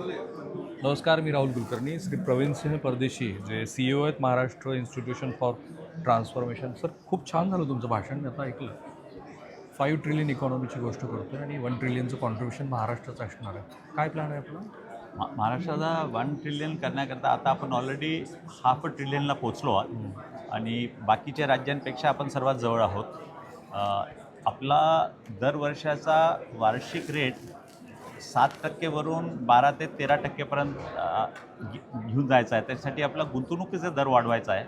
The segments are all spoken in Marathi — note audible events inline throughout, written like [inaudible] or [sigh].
नमस्कार मी राहुल कुलकर्णी. श्री प्रवीण सिंह परदेशी जे सी ओ आहेत Maharashtra institution for transformation sir खूप छान झालं तुमचं भाषण. मी आता ऐकलं. फाईव्ह ट्रिलियन इकॉनॉमीची गोष्ट करतोय आणि वन ट्रिलियनचं कॉन्ट्रीब्युशन महाराष्ट्राचं असणार आहे. काय प्लॅन आहे आपला? मा- महाराष्ट्राला वन ट्रिलियन करण्याकरता आता आपण ऑलरेडी हाफ अ ट्रिलियनला पोचलो आहोत. आणि बाकीच्या राज्यांपेक्षा आपण सर्वात जवळ आहोत. आपला दरवर्षाचा वार्षिक रेट सात टक्केवरून बारा ते तेरा टक्केपर्यंत घे- घेऊन जायचा आहे. त्यासाठी आपला गुंतवणुकीचा दर वाढवायचा आहे.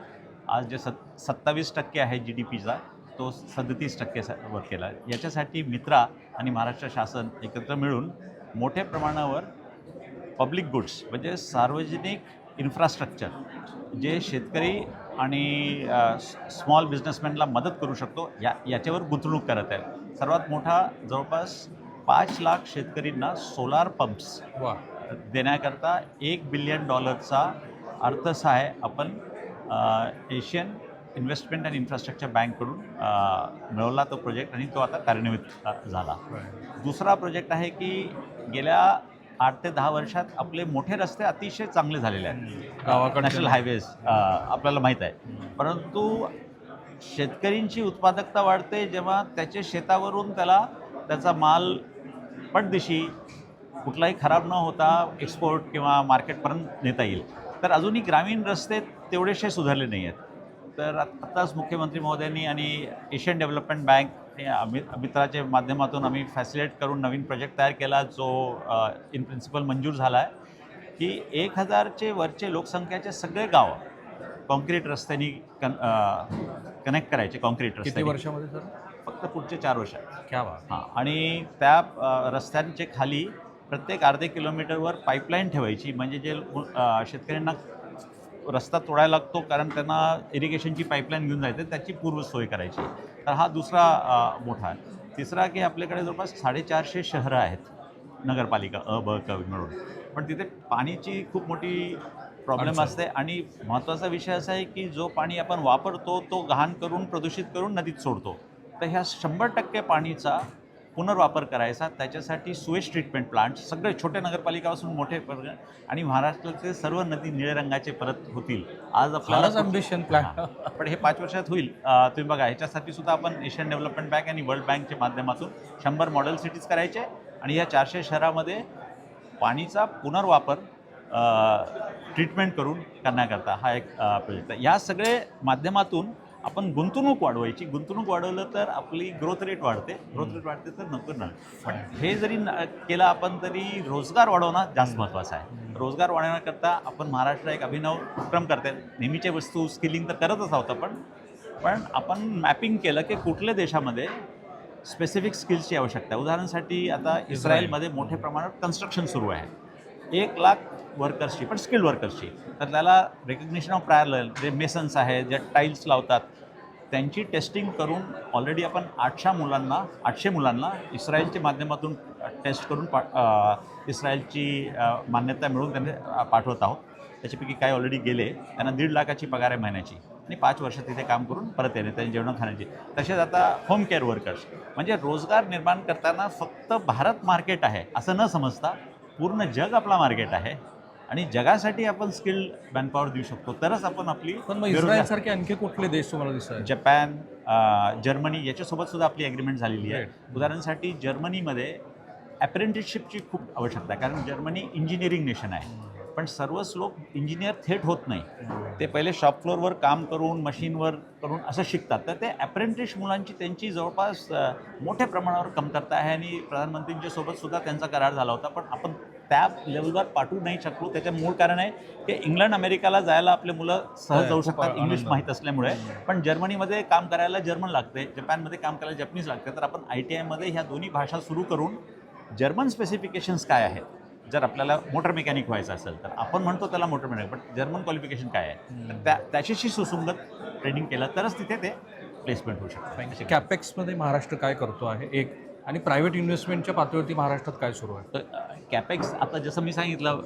आज जे सत् सत्तावीस टक्के आहे जी डी पीचा तो सदतीस टक्के स- वर केला आहे. याच्यासाठी मित्रा आणि महाराष्ट्र शासन एकत्र मिळून मोठ्या प्रमाणावर पब्लिक गुड्स म्हणजे सार्वजनिक इन्फ्रास्ट्रक्चर जे शेतकरी आणि स्मॉल बिझनेसमॅनला मदत करू शकतो या याच्यावर गुंतवणूक करत आहे. सर्वात मोठा जवळपास पाच लाख शेतकरींना सोलार पंप्स देण्याकरता एक बिलियन डॉलरचा अर्थसहाय्य आपण एशियन इन्व्हेस्टमेंट अँड इन्फ्रास्ट्रक्चर बँककडून मिळवला तो प्रोजेक्ट आणि तो आता कार्यान्वित झाला. दुसरा प्रोजेक्ट आहे की गेल्या आठ ते दहा वर्षात आपले मोठे रस्ते अतिशय चांगले झालेले आहेत. नॅशनल हायवेज आपल्याला माहीत आहे. परंतु शेतकरींची उत्पादकता वाढते जेव्हा त्याच्या शेतावरून त्याला त्याचा माल पटदिशी कुठलाही खराब न होता एक्सपोर्ट किंवा मार्केटपर्यंत नेता येईल. तर अजूनही ग्रामीण रस्ते तेवढेसे सुधारले नाही आहेत. तर आत- आत्ताच मुख्यमंत्री महोदयांनी आणि एशियन डेव्हलपमेंट बँक अमि मित्राच्या माध्यमातून आम्ही फॅसिलेट करून नवीन प्रोजेक्ट तयार केला जो इन प्रिन्सिपल मंजूर झाला आहे की एक हजारचे वरचे लोकसंख्याचे सगळे गाव कॉन्क्रीट रस्त्यांनी कन कनेक्ट करायचे कॉन्क्रीट रस्ते वर्षामध्ये सर? फक्त पुढचे चार वर्षात क्या हां आणि त्या रस्त्यांचे खाली प्रत्येक अर्धे किलोमीटरवर पाईपलाईन ठेवायची म्हणजे जे शेतकऱ्यांना रस्ता तोडायला लागतो कारण त्यांना इरिगेशनची पाईपलाईन घेऊन जायचं त्याची पूर्वसोय करायची. तर हा दुसरा मोठा आहे. तिसरा की आपल्याकडे जवळपास साडेचारशे शहरं आहेत नगरपालिका अ ब क मिळून पण तिथे पाण्याची खूप मोठी प्रॉब्लेम. असते आणि महत्त्वाचा विषय असा आहे की जो पाणी आपण वापरतो तो घाण करून प्रदूषित करून नदीत सोडतो. तर ह्या शंभर टक्के पाणीचा पुनर्वापर करायचा. त्याच्यासाठी सुवेज ट्रीटमेंट प्लांट सगळे छोट्या नगरपालिकापासून मोठे आणि महाराष्ट्राचे सर्व नदी निळे रंगाचे परत होतील. आज आपल्याला अम्बिशन प्लॅन. पण हे पाच वर्षात होईल. तुम्ही बघा ह्याच्यासाठी सुद्धा आपण एशियन डेव्हलपमेंट बँक आणि वर्ल्ड बँकच्या माध्यमातून शंभर मॉडेल सिटीज करायचे आणि या चारशे शहरामध्ये पाणीचा पुनर्वापर ट्रीटमेंट करून करण्याकरता हा एक प्रोजेक्ट आहे या सगळे माध्यमातून आपण गुंतवणूक वाढवायची. गुंतवणूक वाढवलं तर आपली ग्रोथ रेट वाढते. ग्रोथ रेट वाढते तर नको ना. पण हे जरी केलं आपण तरी रोजगार वाढवणं जास्त महत्त्वाचं आहे. रोजगार वाढवण्याकरता आपण महाराष्ट्र एक अभिनव उपक्रम करते नेहमीच्या वस्तू स्किलिंग तर करतच आहोत आपण. पण आपण मॅपिंग केलं की कुठल्या देशामध्ये स्पेसिफिक स्किल्सची आवश्यकता आहे. उदाहरणासाठी आता इस्रायलमध्ये मोठ्या प्रमाणात कन्स्ट्रक्शन सुरू आहे. एक लाख वर्कर्सची पण स्किल्ड वर्कर्सची तर त्याला रेकग्निशन ऑफ प्रायर जे मेसन्स आहेत जे टाईल्स लावतात त्यांची टेस्टिंग करून ऑलरेडी आपण आठशा मुलांना आठशे मुलांना इस्रायलच्या माध्यमातून टेस्ट करून पा इस्रायलची मान्यता मिळवून त्यांना पाठवत आहोत. त्याच्यापैकी काही ऑलरेडी गेले त्यांना दीड लाखाची पगार आहे महिन्याची. आणि पाच वर्ष तिथे काम करून परत येणे त्यांनी जेवण खाण्याची. तसेच आता होम केअर वर्कर्स म्हणजे रोजगार निर्माण करताना फक्त भारत मार्केट आहे असं न समजता पूर्ण जग आपला मार्केट आहे आणि जगासाठी आपण स्किल्ड मॅनपॉवर देऊ शकतो. तरच आपण आपली पण मग बेरोजगार- इस्रायल सारखे आणखी कुठले देश तुम्हाला दिसत जपान जर्मनी याच्यासोबत सुद्धा आपली ॲग्रीमेंट झालेली आहे. उदाहरणासाठी जर्मनीमध्ये अप्रेंटिसशिपची खूप आवश्यकता आहे. कारण जर्मनी इंजिनिअरिंग नेशन आहे. पण सर्वच लोक इंजिनियर थेट होत नाही. ते पहिले शॉप फ्लोअरवर काम करून मशीनवर करून असं शिकतात. तर ते अप्रेंटिस मुलांची त्यांची जवळपास मोठ्या प्रमाणावर कमतरता आहे आणि प्रधानमंत्रींच्या सोबत सुद्धा त्यांचा करार झाला होता. पण आपण त्या लेवलवर पाठवू नाही शकलो. त्याचं मूळ कारण आहे की इंग्लंड अमेरिकाला जायला आपले मुलं सहज जाऊ शकतात. इंग्लिश. माहीत असल्यामुळे. पण जर्मनीमध्ये काम करायला जर्मन लागते. जपानमध्ये काम करायला जपनीज लागते. तर आपण आय टी आयमध्ये ह्या दोन्ही भाषा सुरू करून जर्मन स्पेसिफिकेशन्स काय आहेत? जर आपल्याला मोटर मेकॅनिक व्हायचं असेल तर आपण म्हणतो त्याला मोटर मेकॅनिक पण जर्मन क्वालिफिकेशन काय आहे? तर त्या त्याच्याशी सुसंगत ट्रेनिंग केलं तरच तिथे ते प्लेसमेंट होऊ शकतं. कॅपेक्समध्ये महाराष्ट्र काय करतो आहे? एक आणि प्रायव्हेट इन्व्हेस्टमेंटच्या पातळीवरती महाराष्ट्रात काय सुरू आहे? तर कॅपेक्स आता जसं मी सांगितलं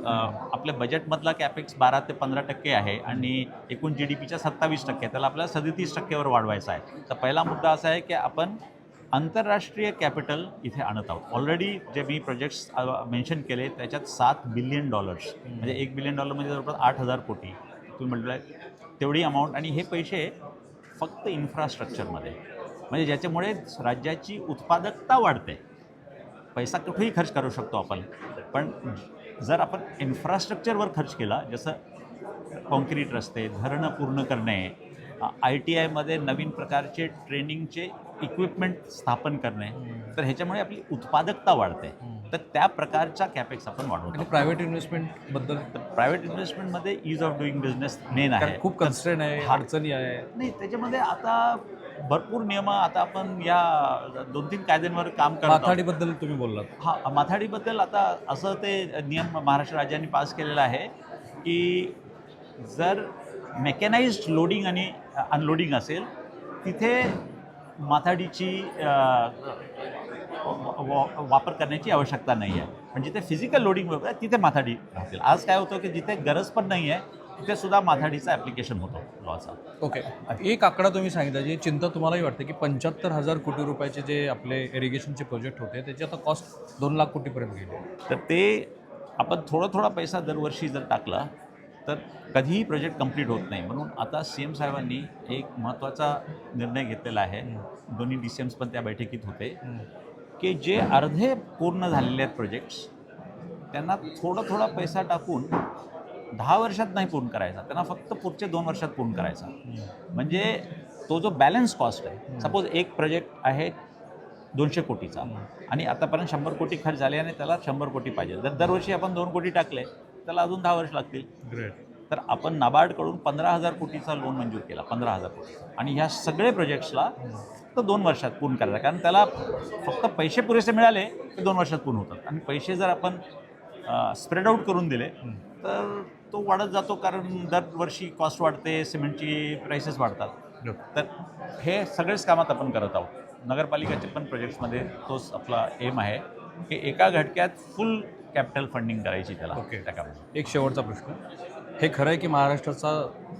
आपल्या बजेटमधला कॅपेक्स बारा ते पंधरा टक्के आहे आणि एकूण जी डी पीच्या सत्तावीस टक्के आहे. त्याला आपल्याला सदतीस टक्केवर वाढवायचा आहे. तर पहिला मुद्दा असा आहे की आपण आंतरराष्ट्रीय कॅपिटल इथे आणत आहोत. ऑलरेडी जे मी प्रोजेक्ट्स मेन्शन केले त्याच्यात सात बिलियन डॉलर्स म्हणजे एक बिलियन डॉलर म्हणजे जवळपास आठ हजार कोटी. तुम्ही म्हटलं तेवढी अमाऊंट आणि हे पैसे फक्त इन्फ्रास्ट्रक्चरमध्ये म्हणजे ज्याच्यामुळे राज्याची उत्पादकता वाढते. पैसा कुठेही खर्च करू शकतो आपण. पण जर आपण इन्फ्रास्ट्रक्चरवर खर्च केला जसं कॉन्क्रीट रस्ते धरणं पूर्ण करणे आय टी आयमध्ये नवीन प्रकारचे ट्रेनिंगचे इक्विपमेंट स्थापन करणे तर ह्याच्यामुळे आपली उत्पादकता वाढते. तर त्या प्रकारचा कॅपेक्स आपण वाढवतो. प्रायव्हेट इन्व्हेस्टमेंटबद्दल private इन्व्हेस्टमेंटमध्ये ease of doing business main आहे. खूप कन्स्ट्रेन आहे. अडचणी आहे. नाही त्याच्यामध्ये आता भरपूर नियम आता आपण या दोन तीन कायद्यांवर काम करतो. माथाडीबद्दल तुम्ही बोललात. हा माथाडीबद्दल आता असं ते नियम महाराष्ट्र राज्याने पास केलेला आहे की जर मेकॅनाइज्ड लोडिंग आणि अनलोडिंग असेल तिथे माथाडीची वापर करण्याची आवश्यकता नाही आहे. पण जिथे फिजिकल लोडिंग वगैरे आहे, तिथे माथाडी राहतील. आज काय होतं की जिथे गरज पण नाही आहे तिथे सुद्धा माथाडीचा ॲप्लिकेशन होतो लॉचा ओके एक आकडा तुम्ही सांगितला जी चिंता तुम्हालाही वाटते की पंच्याहत्तर हजार कोटी रुपयाचे जे आपले इरिगेशनचे प्रोजेक्ट होते त्याची आता कॉस्ट दोन लाख कोटीपर्यंत गेली. तर ते आपण थोडा थोडा पैसा दरवर्षी जर टाकला तर कधीही प्रोजेक्ट कंप्लीट होत नाही. म्हणून आता सी एम साहेबांनी एक महत्त्वाचा निर्णय घेतलेला आहे. दोन्ही डी सी एम्स पण त्या बैठकीत होते. की जे अर्धे पूर्ण झालेले आहेत प्रोजेक्ट्स त्यांना थोडा थोडा पैसा टाकून दहा वर्षात नाही पूर्ण करायचा. त्यांना फक्त पुढचे दोन वर्षात पूर्ण करायचा. म्हणजे तो जो बॅलन्स कॉस्ट आहे सपोज एक प्रोजेक्ट आहे दोनशे कोटीचा आणि आतापर्यंत शंभर कोटी खर्च झाले आणि त्याला शंभर कोटी पाहिजे. जर दरवर्षी आपण दोन कोटी टाकले त्याला अजून दहा वर्ष लागतील. ग्रेट तर आपण नाबार्डकडून पंधरा हजार कोटीचा लोन मंजूर केला पंधरा हजार कोटी. आणि ह्या सगळे प्रोजेक्ट्सला फक्त दोन वर्षात पूर्ण करायचा कारण त्याला फक्त पैसे पुरेसे मिळाले ते दोन वर्षात पूर्ण होतात. आणि पैसे जर आपण स्प्रेड आऊट करून दिले तर तो वाढत जातो कारण दरवर्षी कॉस्ट वाढते सिमेंटची प्राइसेस वाढतात. तर हे सगळेच कामात आपण करत आहोत. नगरपालिकेचे पण प्रोजेक्ट्समध्ये तोच आपला एम आहे. की एका घटक्यात फुल कॅपिटल फंडिंग करायची त्याला ओके. त्या एक शेवटचा प्रश्न. हे खरं आहे की महाराष्ट्राचा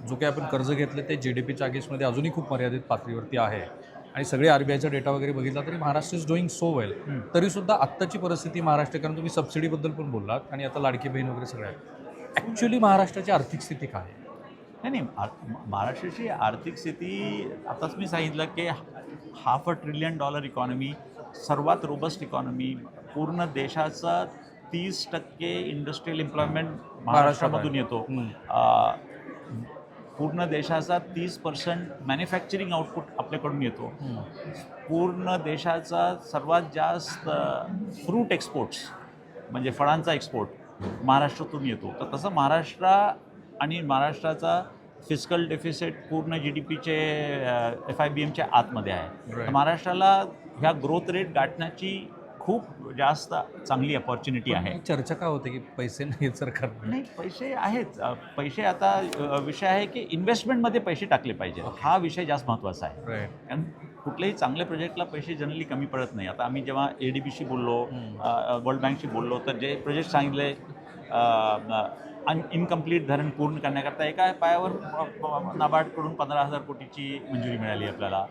जो काही आपण कर्ज घेतलं ते जी डी पी चार्जेसमध्ये अजूनही खूप मर्यादित पातळीवरती आहे. आणि सगळे आर बी आयचा डेटा वगैरे बघितला तरी Maharashtra is doing so well तरीसुद्धा आत्ताची परिस्थिती महाराष्ट्र कारण तुम्ही सबसिडीबद्दल पण बोललात आणि आता लाडकी बहीण वगैरे सगळ्या ॲक्च्युली महाराष्ट्राची आर्थिक स्थिती काय आहे? नाही नाही महाराष्ट्राची आर्थिक स्थिती आताच मी सांगितलं की half a trillion dollar economy सर्वात रोबस्ट इकॉनॉमी पूर्ण देशाचा तीस टक्के इंडस्ट्रियल एम्प्लॉयमेंट महाराष्ट्रामधून येतो. पूर्ण देशाचा तीस पर्सेंट मॅन्युफॅक्चरिंग आउटपुट आपल्याकडून येतो. पूर्ण देशाचा सर्वात जास्त फ्रूट एक्सपोर्ट्स म्हणजे फळांचा एक्सपोर्ट महाराष्ट्रातून येतो. तर तसं महाराष्ट्र आणि महाराष्ट्राचा फिजिकल डेफिसिट पूर्ण जी डी पीचे एफ आय बी एमच्या आतमध्ये आहे. महाराष्ट्राला ह्या ग्रोथ रेट गाठण्याची खूप जास्त चांगली अपॉर्च्युनिटी आहे. चर्चा काय होते की पैसे नाहीत सरकार नाही पैसे आहेत. पैसे आता विषय आहे की इन्व्हेस्टमेंटमध्ये पैसे टाकले पाहिजे हा विषय जास्त महत्त्वाचा आहे. कारण कुठल्याही चांगल्या प्रोजेक्टला पैसे जनरली कमी पडत नाही. आता आम्ही जेव्हा ए डी बीशी बोललो वर्ल्ड बँकशी बोललो तर जे प्रोजेक्ट सांगितले अन इनकम्प्लीट धरण पूर्ण करण्याकरता एका पायावर नाबार्डकडून पंधरा हजार कोटीची मंजुरी मिळाली आपल्याला.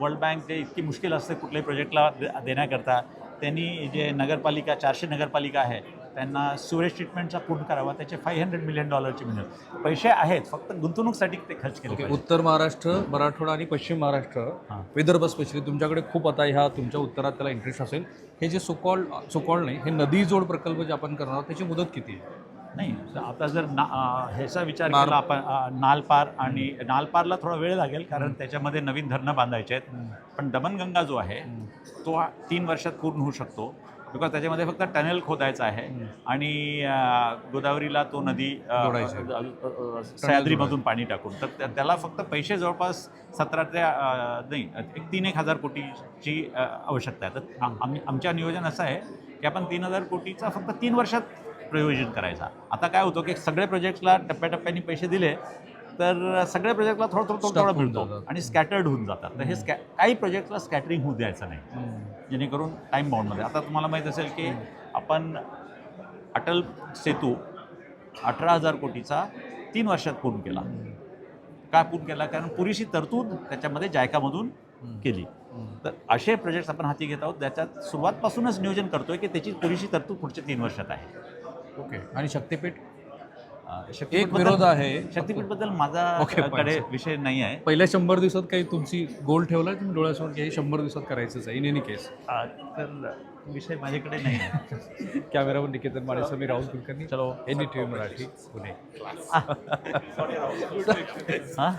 वर्ल्ड बँक जे इतकी मुश्किल असते कुठल्याही प्रोजेक्टला दे- देण्याकरता त्यांनी जे नगरपालिका चारशे नगरपालिका आहे त्यांना सुरेश ट्रीटमेंटचा पूर्ण करावा त्याचे फाय हंड्रेड मिलियन डॉलरची म्हणजे पैसे आहेत फक्त गुंतवणूकसाठी ते खर्च केले पाहिजे. उत्तर महाराष्ट्र मराठवाडा आणि पश्चिम महाराष्ट्र हां. विदर्भ स्पेशली तुमच्याकडे खूप आता ह्या तुमच्या उत्तरात त्याला इंटरेस्ट असेल हे जे सुकॉल सुकॉल नाही हे नदी जोड प्रकल्प जे आपण करणार आहोत त्याची मुदत किती आहे नाही आता जर ना ह्याचा विचार केला आपण नालपार आणि नालपारला थोडा वेळ लागेल कारण त्याच्यामध्ये नवीन धरणं बांधायचे आहेत. पण दमनगंगा जो आहे तो तीन वर्षात पूर्ण होऊ शकतो. बिकॉज त्याच्यामध्ये फक्त टनेल खोदायचं आहे आणि गोदावरीला तो नदी सह्याद्रीमधून पाणी टाकून. तर त्या- त्याला फक्त पैसे जवळपास सतरा ते नाही एक तीन एक हजार कोटीची आवश्यकता आहे. तर आम- आमच्या नियोजन असं आहे की आपण तीन हजार कोटीचा फक्त तीन वर्षात प्रयोजन करायचा. आता काय होतं की सगळे प्रोजेक्ट्सला टप्प्याटप्प्याने पैसे दिले तर सगळ्या प्रोजेक्टला थोडं थोडं थोडं मिळतो. आणि स्कॅटर्ड होऊन जातात. तर हे स्कॅ काही प्रोजेक्टला स्कॅटरिंग होऊ द्यायचं नाही. जेणेकरून टाईम बाउंडमध्ये आता तुम्हाला माहीत असेल की आपण अटल सेतू अठरा हजार कोटीचा तीन वर्षात पूर्ण केला. का पूर्ण केला? कारण पुरेशी तरतूद त्याच्यामध्ये जायकामधून केली. तर असे प्रोजेक्ट्स आपण हाती घेत आहोत त्याच्यात सुरुवातपासूनच नियोजन करतोय की त्याची पुरेशी तरतूद पुढच्या तीन वर्षात आहे. ओके. आणि शक्तीपीठ? एक विरोध आहे. शक्तीपीठबद्दल माझा Okay, अ, fine, कडे sir. विषय नाही आहे. पहिल्या शंभर दिवसात काही तुमची गोल ठेवला तुम्ही डोळ्यासमोर की हे शंभर दिवसात करायचंच आहे? इन एनी केस तर विषय माझ्याकडे नाही आहे. कॅमेरावर निकेतन माणसं मी राहुल कुलकर्णी. चलो. N T V Marathi Pune. [laughs] [laughs] हां?